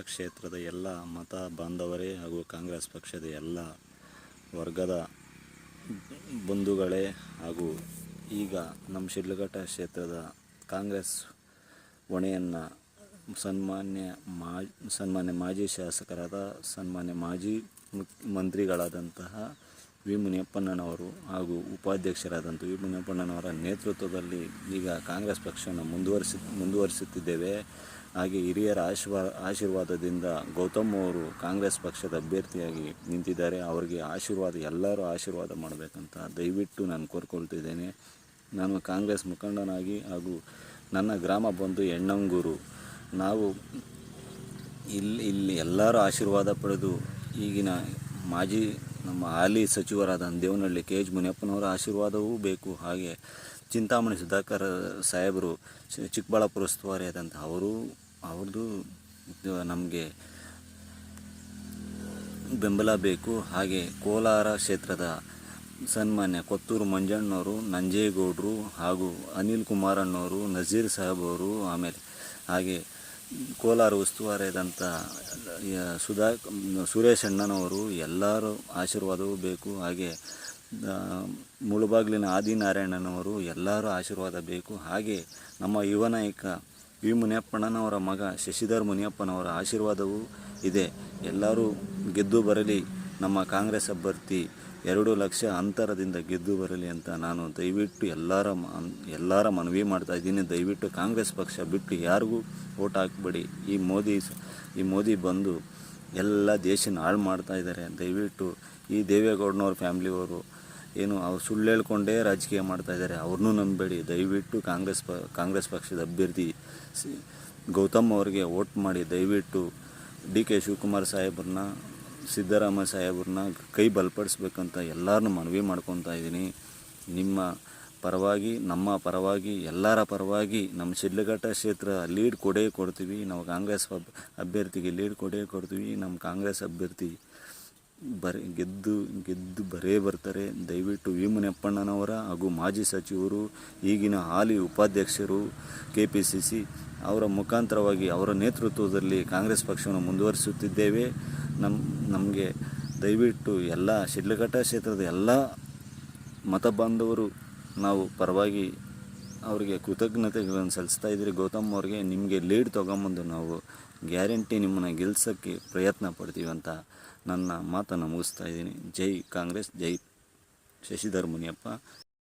ಕ್ಷೇತ್ರದ ಎಲ್ಲ ಮತ ಬಾಂಧವರೇ ಹಾಗೂ ಕಾಂಗ್ರೆಸ್ ಪಕ್ಷದ ಎಲ್ಲ ವರ್ಗದ ಬಂಧುಗಳೇ ಹಾಗೂ ಈಗ ನಮ್ಮ ಶಿಡ್ಲಘಟ್ಟ ಕ್ಷೇತ್ರದ ಕಾಂಗ್ರೆಸ್ ಹೊಣೆಯನ್ನು ಸನ್ಮಾನ್ಯ ಮಾ, ಸನ್ಮಾನ್ಯ ಮಾಜಿ ಶಾಸಕರಾದ ಸನ್ಮಾನ್ಯ ಮಾಜಿ ಮುಖ್ಯ ಮಂತ್ರಿಗಳಾದಂತಹ ವಿ ಮುನಿಯಪ್ಪಣ್ಣನವರು ಹಾಗೂ ಉಪಾಧ್ಯಕ್ಷರಾದಂಥ ವಿ ಮುನಿಯಪ್ಪಣ್ಣನವರ ನೇತೃತ್ವದಲ್ಲಿ ಈಗ ಕಾಂಗ್ರೆಸ್ ಪಕ್ಷವನ್ನು ಮುಂದುವರಿಸಿ, ಮುಂದುವರಿಸುತ್ತಿದ್ದೇವೆ. ಹಾಗೆ ಹಿರಿಯರ ಆಶೀರ್ವಾ, ಆಶೀರ್ವಾದದಿಂದ ಗೌತಮ್ ಅವರು ಕಾಂಗ್ರೆಸ್ ಪಕ್ಷದ ಅಭ್ಯರ್ಥಿಯಾಗಿ ನಿಂತಿದ್ದಾರೆ. ಅವರಿಗೆ ಆಶೀರ್ವಾದ, ಎಲ್ಲರೂ ಆಶೀರ್ವಾದ ಮಾಡಬೇಕಂತ ದಯವಿಟ್ಟು ನಾನು ಕೋರ್ಕೊಳ್ತಿದ್ದೇನೆ. ನಾನು ಕಾಂಗ್ರೆಸ್ ಮುಖಂಡನಾಗಿ ಹಾಗೂ ನನ್ನ ಗ್ರಾಮ ಬಂದು ಎಣ್ಣಂಗೂರು. ನಾವು ಇಲ್ಲಿ ಇಲ್ಲಿ ಎಲ್ಲರೂ ಆಶೀರ್ವಾದ ಪಡೆದು ಈಗಿನ ಮಾಜಿ ನಮ್ಮ ಹಾಲಿ ಸಚಿವರಾದ ದೇವನಹಳ್ಳಿ ಕೆ ಎಚ್ ಮುನಿಯಪ್ಪನವರ ಆಶೀರ್ವಾದವೂ ಬೇಕು. ಹಾಗೆ ಚಿಂತಾಮಣಿ ಸುಧಾಕರ್ ಸಾಹೇಬರು ಚಿಕ್ಕಬಳ್ಳಾಪುರ ಉಸ್ತುವಾರಿ ಆದಂಥ ಅವರು, ಅವ್ರದ್ದು ನಮಗೆ ಬೆಂಬಲ ಬೇಕು. ಹಾಗೆ ಕೋಲಾರ ಕ್ಷೇತ್ರದ ಸನ್ಮಾನ್ಯ ಕೊತ್ತೂರು ಮಂಜಣ್ಣವರು, ನಂಜೇಗೌಡರು ಹಾಗೂ ಅನಿಲ್ ಕುಮಾರಣ್ಣವರು, ನಜೀರ್ ಸಾಹೇಬ್ ಅವರು ಆಮೇಲೆ ಹಾಗೆ ಕೋಲಾರ ಉಸ್ತುವಾರಿಯಾದಂಥ ಸುಧಾ, ಸುರೇಶ್ ಅಣ್ಣನವರು ಎಲ್ಲರ ಆಶೀರ್ವಾದವೂ ಬೇಕು. ಹಾಗೆ ಮುಳುಬಾಗಿಲಿನ ಆದಿನಾರಾಯಣನವರು ಎಲ್ಲರ ಆಶೀರ್ವಾದ ಬೇಕು. ಹಾಗೆ ನಮ್ಮ ಯುವ ನಾಯಕ ವಿ ಮುನಿಯಪ್ಪಣ್ಣನವರ ಮಗ ಶಶಿಧರ್ ಮುನಿಯಪ್ಪನವರ ಆಶೀರ್ವಾದವೂ ಇದೆ. ಎಲ್ಲರೂ ಗೆದ್ದು ಬರಲಿ. ನಮ್ಮ ಕಾಂಗ್ರೆಸ್ ಅಭ್ಯರ್ಥಿ ಎರಡು ಲಕ್ಷ ಅಂತರದಿಂದ ಗೆದ್ದು ಬರಲಿ ಅಂತ ನಾನು ದಯವಿಟ್ಟು ಎಲ್ಲರ ಎಲ್ಲರ ಮನವಿ ಮಾಡ್ತಾ ಇದ್ದೀನಿ. ದಯವಿಟ್ಟು ಕಾಂಗ್ರೆಸ್ ಪಕ್ಷ ಬಿಟ್ಟು ಯಾರಿಗೂ ಓಟ್ ಹಾಕಬೇಡಿ. ಈ ಮೋದಿ ಈ ಮೋದಿ ಬಂದು ಎಲ್ಲ ದೇಶನ ಹಾಳು ಮಾಡ್ತಾ ಇದ್ದಾರೆ. ದಯವಿಟ್ಟು ಈ ದೇವೇಗೌಡನವ್ರ ಫ್ಯಾಮ್ಲಿಯವರು ಏನು ಅವ್ರು ಸುಳ್ಳು ಹೇಳ್ಕೊಂಡೇ ರಾಜಕೀಯ ಮಾಡ್ತಾ ಇದ್ದಾರೆ. ಅವ್ರನ್ನೂ ನಂಬಬೇಡಿ. ದಯವಿಟ್ಟು ಕಾಂಗ್ರೆಸ್ ಪ, ಕಾಂಗ್ರೆಸ್ ಪಕ್ಷದ ಅಭ್ಯರ್ಥಿ ಗೌತಮ್ ಅವರಿಗೆ ವೋಟ್ ಮಾಡಿ ದಯವಿಟ್ಟು ಡಿ ಕೆ ಶಿವಕುಮಾರ್ ಸಾಹೇಬ್ರನ್ನ ಸಿದ್ದರಾಮಯ್ಯ ಸಾಹೇಬ್ರನ್ನ ಕೈ ಬಲಪಡಿಸ್ಬೇಕಂತ ಎಲ್ಲರನ್ನೂ ಮನವಿ ಮಾಡ್ಕೊತಾ ಇದ್ದೀನಿ. ನಿಮ್ಮ ಪರವಾಗಿ, ನಮ್ಮ ಪರವಾಗಿ, ಎಲ್ಲರ ಪರವಾಗಿ ನಮ್ಮ ಶಿಡ್ಲಘಟ್ಟ ಕ್ಷೇತ್ರ ಲೀಡ್ ಕೊಡೇ ಕೊಡ್ತೀವಿ. ನಾವು ಕಾಂಗ್ರೆಸ್ ಅಭ್ಯರ್ಥಿಗೆ ಲೀಡ್ ಕೊಡೇ ಕೊಡ್ತೀವಿ. ನಮ್ಮ ಕಾಂಗ್ರೆಸ್ ಅಭ್ಯರ್ಥಿ ಬರೀ, ಗೆದ್ದು ಗೆದ್ದು ಬರೇ ಬರ್ತಾರೆ. ದಯವಿಟ್ಟು ವಿ ಮುನಿಯಪ್ಪಣ್ಣನವರ ಹಾಗೂ ಮಾಜಿ ಸಚಿವರು, ಈಗಿನ ಹಾಲಿ ಉಪಾಧ್ಯಕ್ಷರು ಕೆ ಪಿ ಸಿ ಸಿ ಅವರ ಮುಖಾಂತರವಾಗಿ ಅವರ ನೇತೃತ್ವದಲ್ಲಿ ಕಾಂಗ್ರೆಸ್ ಪಕ್ಷವನ್ನು ಮುಂದುವರಿಸುತ್ತಿದ್ದೇವೆ. ನಮ್ಮ ನಮಗೆ ದಯವಿಟ್ಟು ಎಲ್ಲ, ಶಿಡ್ಲಘಟ್ಟ ಕ್ಷೇತ್ರದ ಎಲ್ಲ ಮತ ಬಾಂಧವರು ನಾವು ಪರವಾಗಿ ಅವರಿಗೆ ಕೃತಜ್ಞತೆಗಳನ್ನು ಸಲ್ಲಿಸ್ತಾ ಇದ್ದೀರಿ. ಗೌತಮ್ ಅವ್ರಿಗೆ ನಿಮಗೆ ಲೀಡ್ ತೊಗೊಂಬಂದು ನಾವು ಗ್ಯಾರಂಟಿ ನಿಮ್ಮನ್ನು ಗೆಲ್ಸೋಕ್ಕೆ ಪ್ರಯತ್ನ ಪಡ್ತೀವಿ ಅಂತ ನನ್ನ ಮಾತನ್ನು ಮುಗಿಸ್ತಾ ಇದ್ದೀನಿ. ಜೈ ಕಾಂಗ್ರೆಸ್, ಜೈ ಶಶಿಧರ್ ಮುನಿಯಪ್ಪ.